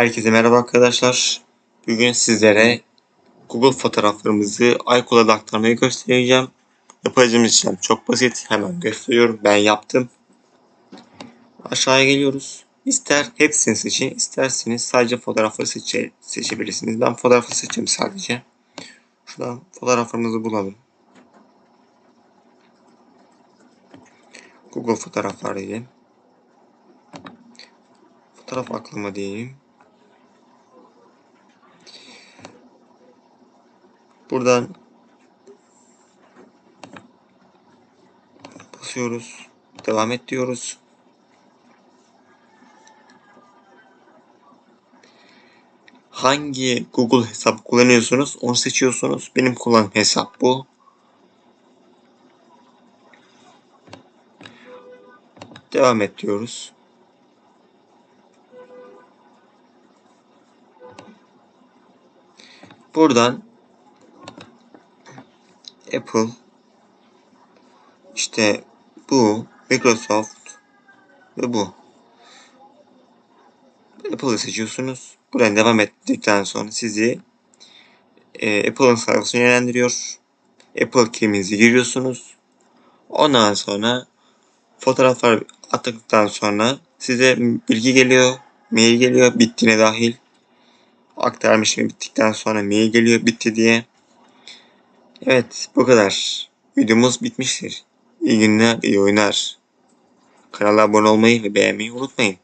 Herkese merhaba arkadaşlar. Bugün sizlere Google fotoğraflarımızı iCloud'a aktarmayı göstereceğim. Yapacağımız işlem çok basit. Hemen gösteriyorum. Ben yaptım. Aşağıya geliyoruz. İster hepsini seçin, isterseniz sadece fotoğrafları seçe seçebilirsiniz. Ben fotoğrafı seçeceğim sadece. Şuradan fotoğraflarımızı bulalım. Google fotoğraflar diyelim. Fotoğraf aklıma diyelim. Buradan basıyoruz. Devam et diyoruz. Hangi Google hesabı kullanıyorsunuz onu seçiyorsunuz. Benim kullandığım hesap bu. Devam et diyoruz. Buradan Apple işte bu Microsoft ve bu. Apple'ı seçiyorsunuz. Buradan devam ettikten sonra sizi e, Apple'ın sayfasına yönlendiriyor. Apple kimliğinizi giriyorsunuz. Ondan sonra fotoğraflar attıktan sonra size bilgi geliyor. Mail geliyor bittiğine dahil. Aktarma işlemi bittikten sonra mail geliyor bitti diye. Evet bu kadar. Videomuz bitmiştir. İyi günler, iyi oyunlar. Kanala abone olmayı ve beğenmeyi unutmayın.